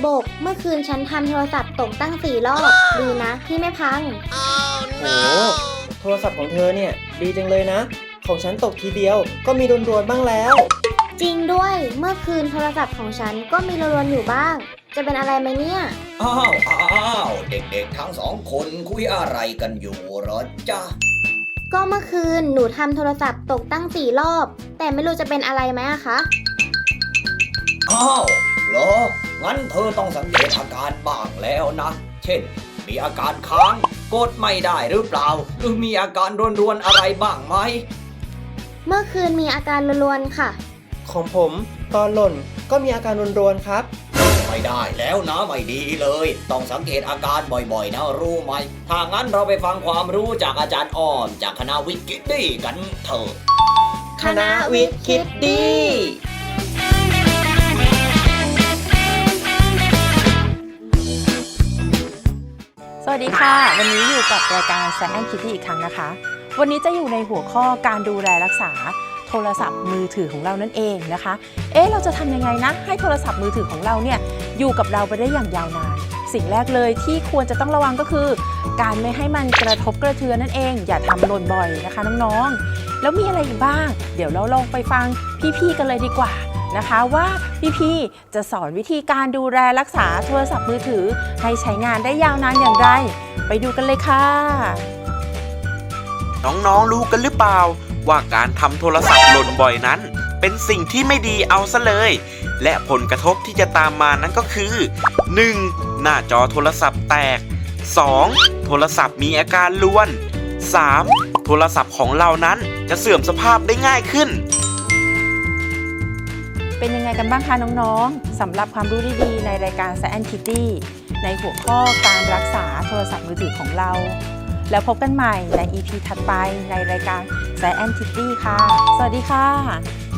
โบก เมื่อคืนฉันทำโทรศัพท์ตกตั้งสี่รอบ ดีนะที่ไม่พังโหโทรศัพท์ของเธอเนี่ย ดีจังเลยนะ ของฉันตกทีเดียวก็มีโดนๆบ้างแล้ว จริงด้วย เมื่อคืนโทรศัพท์ของฉันก็มีรวนๆอยู่บ้าง จะเป็นอะไรไหมเนี่ย อ้าวอ้าวเด็กๆทั้งสองคนคุยอะไรกันอยู่เหรอจ๊ะก็เมื่อคืนหนูทำโทรศัพท์ตกตั้งสี่รอบ แต่ไม่รู้จะเป็นอะไรไหมอะคะ อ้าวเหรอ งั้นเธอต้องสังเกตอาการบ้างแล้วนะ เช่น มีอาการค้างกดไม่ได้หรือเปล่า หรือมีอาการรวนๆอะไรบ้างไหม เมื่อคืนมีอาการรวนๆค่ะ ของผมตอนหล่นก็มีอาการรวนๆครับ ไม่ได้แล้วนะไม่ดีเลย ต้องสังเกตอาการบ่อยๆนะรู้ไหม ถ้างั้นเราไปฟังความรู้จากอาจารย์อ้อม จากคณะวิทย์กิตตี้กันเถอะคณะวิทย์คิดดี สวัสดีค่ะ วันนี้อยู่กับรายการแซนคิตตี้อีกครั้งนะคะ วันนี้จะอยู่ในหัวข้อการดูแลรักษาโทรศัพท์มือถือของเรานั่นเองนะคะ เอ๊ะเราจะทำยังไงนะ ให้โทรศัพท์มือถือของเราเนี่ยอยู่กับเราไปได้อย่างยาวนาน สิ่งแรกเลยที่ควรจะต้องระวังก็คือ การไม่ให้มันกระทบกระเทือนนั่นเอง อย่าทำหล่นบ่อยนะคะน้องๆ แล้วมีอะไรอีกบ้าง เดี๋ยวเราลองไปฟังพี่ๆกันเลยดีกว่า นะคะว่าพี่ๆจะสอนวิธีการดูแลรักษาโทรศัพท์มือถือ ให้ใช้งานได้ยาวนานอย่างไร ไปดูกันเลยค่ะ น้องๆรู้กันหรือเปล่า ว่าการทำโทรศัพท์หล่นบ่อยนั้น เป็นสิ่งที่ไม่ดีเอาซะเลย และผลกระทบที่จะตามมานั้นก็คือ 1. หน้าจอโทรศัพท์แตก 2. โทรศัพท์มีอาการล้วน 3. โทรศัพท์ของเรานั้นจะเสื่อมสภาพได้ง่ายขึ้น เป็นยังไงกันบ้างคะน้องๆสำหรับความรู้ดีๆในรายการ Science Kitty ในหัวข้อการรักษาโทรศัพท์มือถือของเรา แล้วพบกันใหม่ใน EP ถัดไปในรายการ Science Kitty ค่ะ สวัสดีค่ะ